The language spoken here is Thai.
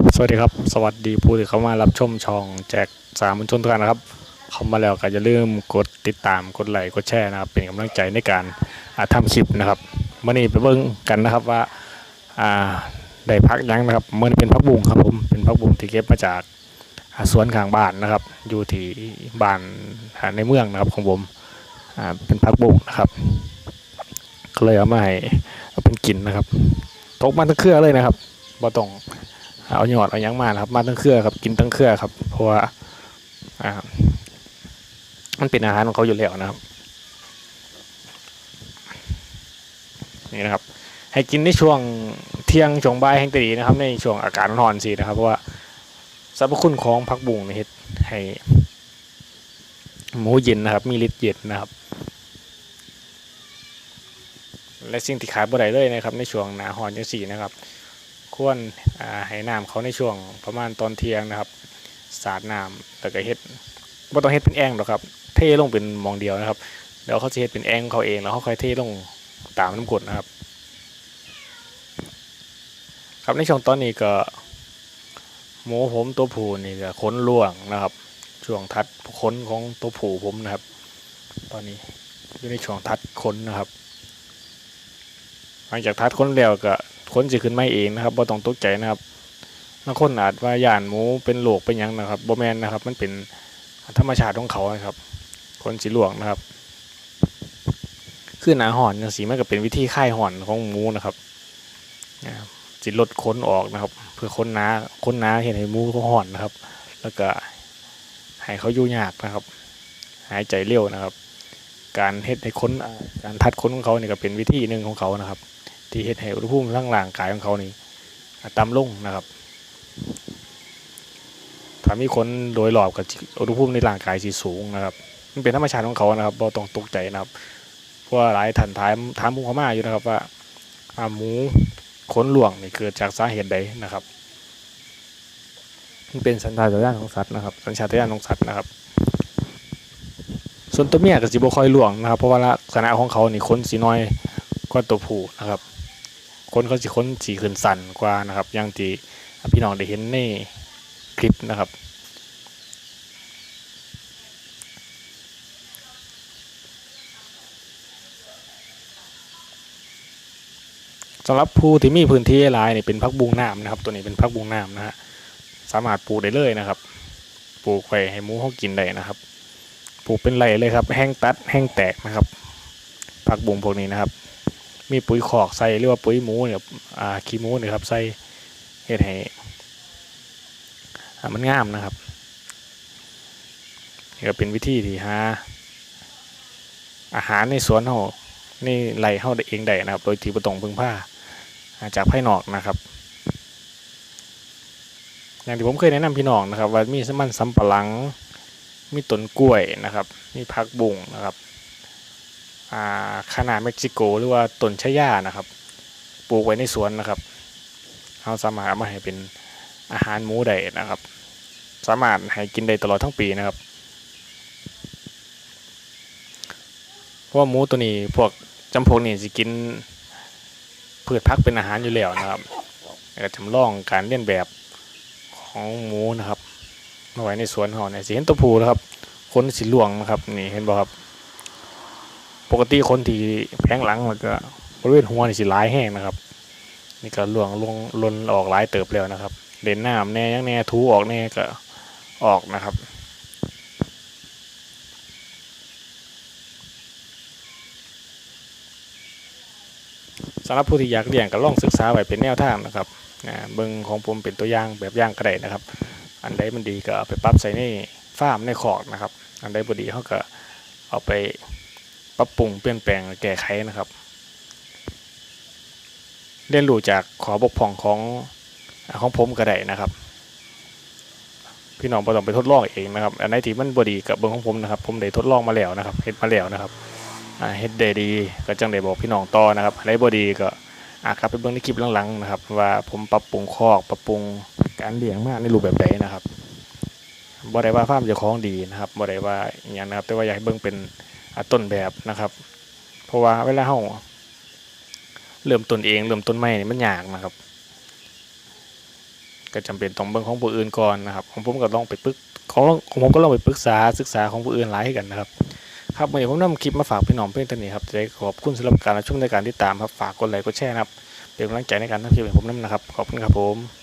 ครับสวัสดีครับ สวัสดีผู้ที่เข้ามารับชมช่องแจกสามมวลชนทุกท่านนะครับ เข้ามาแล้วก็อย่าลืมกดติดตามกดไลค์กดแชร์นะครับ เป็นกำลังใจในการอ่าทำคลิปนะครับเมื่อนี้ไปเบิ่งกันนะครับว่าอ่าได้พักยังนะครับเมื่อนี้เป็นพักบุ้งครับผมเป็นพักบุ้งที่เก็บมาจากาสวนข้างบ้านนะครับ อยู่ที่บ้านในเมืองนะครับของผมอ่าเป็นพักบุ้งนะครับก็เลยเอามาให้เอาเป็นกินนะครับตกมาทั้งเครือเลยนะครับบ่ต้อง เอาหยอดเอายังมาครับ มาตั้งเครือครับ กินตั้งเครือครับ เพราะว่าอ่ามันเป็นอาหารของเขาอยู่แล้วนะครับ นี่นะครับ ให้กินในช่วงเที่ยงช่วงบ่ายแห่งตีนะครับ ในช่วงอากาศร้อนสินะครับ เพราะว่าสรรพคุณของผักบุ้งนี่เฮ็ดให้หมูเย็นนะครับ มีฤทธิ์เย็นนะครับ และสิ่งที่ขาดบ่ได้เลยนะครับ ในช่วงหนาร้อนจังซี่นะครับ ควรอ่าให้น้ำเขาในช่วงประมาณตอนเที่ยงนะครับ สาดน้ำแล้วก็เฮ็ดบ่ต้องเฮ็ดเป็นแองหรอกครับ เทลงเป็นมองเดียวนะครับเดี๋ยวเขาจะเฮ็ดเป็นแองเขาเองแล้วเขาค่อยเทลงตามน้ำกรดนะครับ ครับในช่วงตอนนี้ก็หมูผมตัวผูนี่ก็ขนล่วงนะครับ ช่วงทัดขนของตัวผูผมนะครับ ตอนนี้อยู่ในช่วงทัดขนนะครับหลังจากทัดขนแล้วก็ คนสิขึ้นไม่เองนะครับบ่ต้องตกใจนะครับบางคนอาจว่าย่านหมูเป็นโรคเป็นยังนะครับบ่แมนนะครับ มันเป็นธรรมชาติของเขานะครับ คนสิลวงนะครับคือหนาห่อนจังซี่มันก็เป็นวิธีคลายห่อนของหมูนะครับอ่าสิลดขนออกนะครับ เพื่อขนหนาขนหนาเห็นให้หมูเขาห่อนนะครับ แล้วก็ให้เขาอยู่ยากนะครับ หายใจเร็วนะครับ การเฮ็ดให้ขนการทัดขนของเขาเนี่ก็เป็นวิธีหนึ่งของเขานะครับ ที่เฮ็ดให้อุณหภูมิร่างร่างกายของเขานี่ต่ำลงนะครับถ้ามีคนโดยรอบกับอุณหภูมิในร่างกายสิสูงนะครับ มันเป็นธรรมชาติของเขานะครับบ่ต้องตกใจนะครับเพราะว่าหลายท่านถามถามผมเขามาอยู่นะครับว่าอาหมูขนหลวงนี่เกิดจากสาเหตุใดนะครับมันเป็นสัญชาตญาณของสัตว์นะครับ สัญชาตญาณของสัตว์นะครับ ส่วนตัวเมียก็สิบ่ค่อยหลวงนะครับ เพราะว่าลักษณะของเขานี่ขนสีน้อยกว่าตัวผู้นะครับ คนเขาสิค้นสีขึ้นสั่นกว่านะครับอย่างที่พี่น้องได้เห็นในคลิปนะครับสำหรับผู้ที่มีพื้นที่หลายนี่เป็นพักบุงน้ำนะครับ ตัวนี้เป็นพักบุงน้ำนะฮะสามารถปลูกได้เลยนะครับ ปลูกไว้ให้หมูเขากินได้นะครับ ปลูกเป็นไรเลยครับ แห้งตัดแห้งแตกนะครับผักบุงพวกนี้นะครับ มีปุ๋ยขอกใส่หรือว่าปุ๋ยหมูเนี่ยอ่าขี้หมูเนี่ยครับใส่เฮ็ดให้มันงามนะครับนี่ก็เป็นวิธีที่หาอาหารในสวนเฮาในไร่เฮาเองได้นะครับ โดยที่บ่ต้องพึ่งพาอ่าจากภายนอกนะครับ อย่างที่ผมเคยแนะนำพี่น้องนะครับ ว่ามีมันสำปะหลังมีต้นกล้วยนะครับ มีผักบุ้งนะครับ อ่าคานาเม็กซิโก หรือว่าต้นชะย่านะครับ ปลูกไว้ในสวนนะครับเราสามารถมาให้เป็นอาหารหมูได้นะครับ สามารถให้กินได้ตลอดทั้งปีนะครับเพราะว่าหมูตัวนี้พวกจำพวกนี้สิกินพืชพักเป็นอาหารอยู่แล้วนะครับก็จำลองการเลี้ยนแบบของหมูนะครับมาไว้ในสวนเราเนี่ยสิเห็นตัวผู้นะครับคนสีหลวงนะครับนี่เห็นบ่ครับ ปกติคนที่แพงหลังมันก็บริเวณหัวนี่สิร้ายแห้งนะครับ นี่ก็ล่วงลงลนออกหลายเติบแล้วนะครับเด่นหน้ำแน่ยังแน่ทูออกแน่ก็ออกนะครับสำหรับผู้ที่อยากเลี้ยงก็ลองศึกษาไว้เป็นแนวทางนะครับอ่าเบิ่งของผมเป็นตัวอย่างแบบย่างก็ได้นะครับ อันใดมันดีก็เอาไปปรับใส่ในฟาร์มในคอกนะครับ อันใดบ่ดีเขาก็เอาไป ปรับปรุงเปลี่ยนแปลงแก้ไขนะครับ เรียนรู้จากขอบกพร่องของของผมก็ได้นะครับ พี่น้องบ่ต้องไปทดลองเองนะครับ อันไหนที่มันบดีกับเบิ่งของผมนะครับ ผมได้ทดลองมาแล้วนะครับเฮ็ดมาแล้วนะครับเฮ็ดได้ดีก็จังได้บอกพี่น้องต่อนะครับอันไหนบดีก็อ่ากลับไปเบิ่งในคลิปหลังๆนะครับ ว่าผมปรับปรุงคอกปรับปรุงการเลี้ยงมากในรูปแบบใดนะครับบ่ได้ว่าฟาร์มเจ้องดีนะครับบ่ได้ว่าอย่างนะครับ แต่ว่าอยากให้เบิ่งเป็น ต้นแบบนะครับ เพราะว่าเวลาเราเริ่มต้นเองเริ่มต้นใหม่นี่มันยากนะครับ ก็จำเป็นต้องเบิ่งของผู้อื่นก่อนนะครับของผมก็ลองไปปรึกของของผมก็ลองไปปรึกษาศึกษาของผู้อื่นหลายให้กันนะครับครับวันนี้ผมนำคลิปมาฝากพี่น้องเพื่อนท่านนี้ครับจะได้ขอบคุณสำหรับการรับชมในการติดตามครับฝากกดไลค์กดแชร์นะครับเป็นกำลังใจในการทำคลิปให้ผมนำนะครับ ขอบคุณครับผม